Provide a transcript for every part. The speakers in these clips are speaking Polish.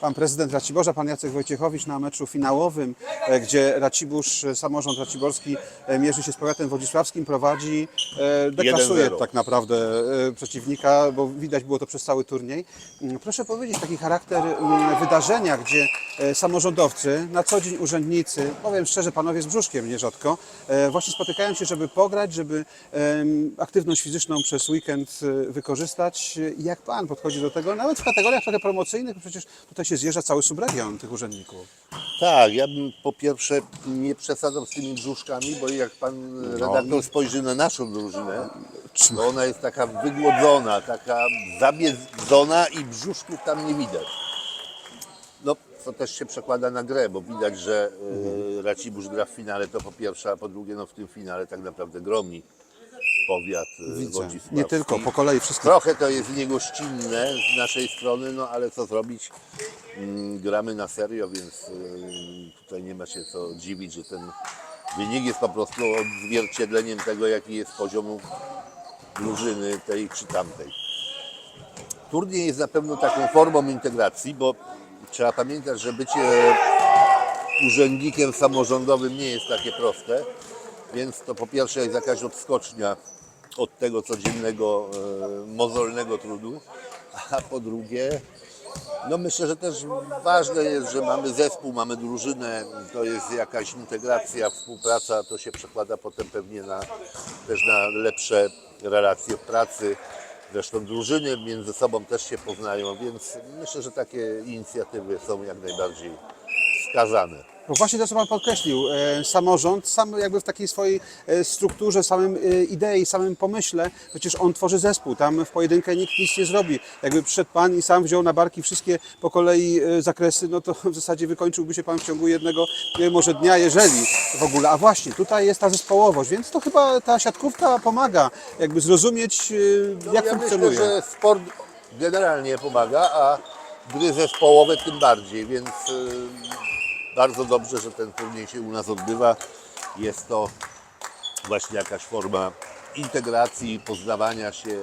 Pan prezydent Raciborza, pan Jacek Wojciechowicz na meczu finałowym, e, gdzie Racibórz, e, samorząd raciborski e, mierzy się z powiatem wodzisławskim, prowadzi, deklasuje 1-0. tak naprawdę przeciwnika, bo widać było to przez cały turniej. Mm, Proszę powiedzieć, taki charakter mm, wydarzenia, gdzie samorządowcy, na co dzień urzędnicy, powiem szczerze, panowie z brzuszkiem nierzadko, właśnie spotykają się, żeby pograć, żeby aktywność fizyczną przez weekend wykorzystać. Jak pan podchodzi do tego? Nawet w kategoriach trochę promocyjnych, przecież tutaj się zjeżdża cały subregion tych urzędników. Tak, ja bym po pierwsze nie przesadzał z tymi brzuszkami, bo jak pan redaktor spojrzy na naszą drużynę, to ona jest taka wygłodzona, taka zabiedzona i brzuszków tam nie widać. No, to też się przekłada na grę, bo widać, że y, Racibórz gra w finale, to po pierwsze, a po drugie, no w tym finale tak naprawdę gromi powiat y, Widzę. Nie tylko, po kolei wszystko. Trochę to jest niegościnne z naszej strony, no ale co zrobić? Mm, Gramy na serio, więc y, tutaj nie ma się co dziwić, że ten wynik jest po prostu odzwierciedleniem tego, jaki jest poziom drużyny tej czy tamtej. Turniej jest na pewno taką formą integracji, bo trzeba pamiętać, że bycie urzędnikiem samorządowym nie jest takie proste, więc to po pierwsze jest jakaś odskocznia od tego codziennego, e, mozolnego trudu, a po drugie, no myślę, że też ważne jest, że mamy zespół, mamy drużynę, to jest jakaś integracja, współpraca, to się przekłada potem pewnie na, też na lepsze relacje w pracy. Zresztą drużyny między sobą też się poznają, więc myślę, że takie inicjatywy są jak najbardziej wskazane. Bo właśnie to, co Pan podkreślił, e, samorząd sam jakby w takiej swojej e, strukturze, samym e, idei, samym pomyśle, przecież on tworzy zespół, tam w pojedynkę nikt nic nie zrobi. Jakby przyszedł Pan i sam wziął na barki wszystkie po kolei zakresy, no to w zasadzie wykończyłby się Pan w ciągu jednego może dnia, jeżeli w ogóle. A właśnie, tutaj jest ta zespołowość, więc to chyba ta siatkówka pomaga jakby zrozumieć, e, jak ja funkcjonuje. myślę, że sport generalnie pomaga, a gry zespołowe tym bardziej, więc bardzo dobrze, że ten turniej się u nas odbywa. Jest to właśnie jakaś forma integracji, poznawania się,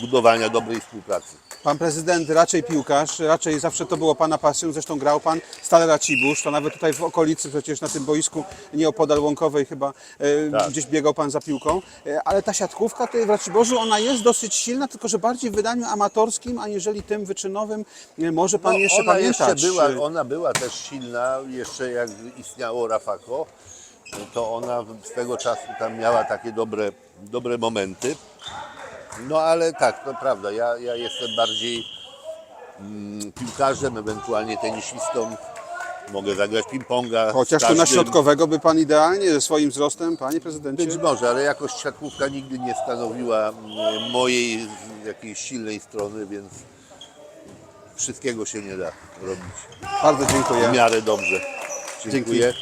budowania dobrej współpracy. Pan prezydent raczej piłkarz, raczej zawsze to było Pana pasją, zresztą grał Pan stale Racibórz, to nawet tutaj w okolicy przecież na tym boisku nieopodal Łąkowej chyba e, Tak. gdzieś biegał Pan za piłką, e, ale ta siatkówka tutaj w Raciborzu ona jest dosyć silna, tylko że bardziej w wydaniu amatorskim, aniżeli tym wyczynowym, E, może Pan jeszcze No, ona pamiętać. jeszcze była, ona była też silna, jeszcze jak istniało Rafako, to ona swego czasu tam miała takie dobre, dobre momenty. No ale tak, to prawda, ja, ja jestem bardziej mm, piłkarzem, ewentualnie tenisistą. Mogę zagrać ping-ponga. z Chociaż tu na każdym. środkowego by Pan idealnie ze swoim wzrostem, Panie Prezydencie. Być może, ale jakoś siatkówka nigdy nie stanowiła mm, mojej jakiejś silnej strony, więc wszystkiego się nie da robić Bardzo dziękuję. w miarę dobrze. Dziękuję.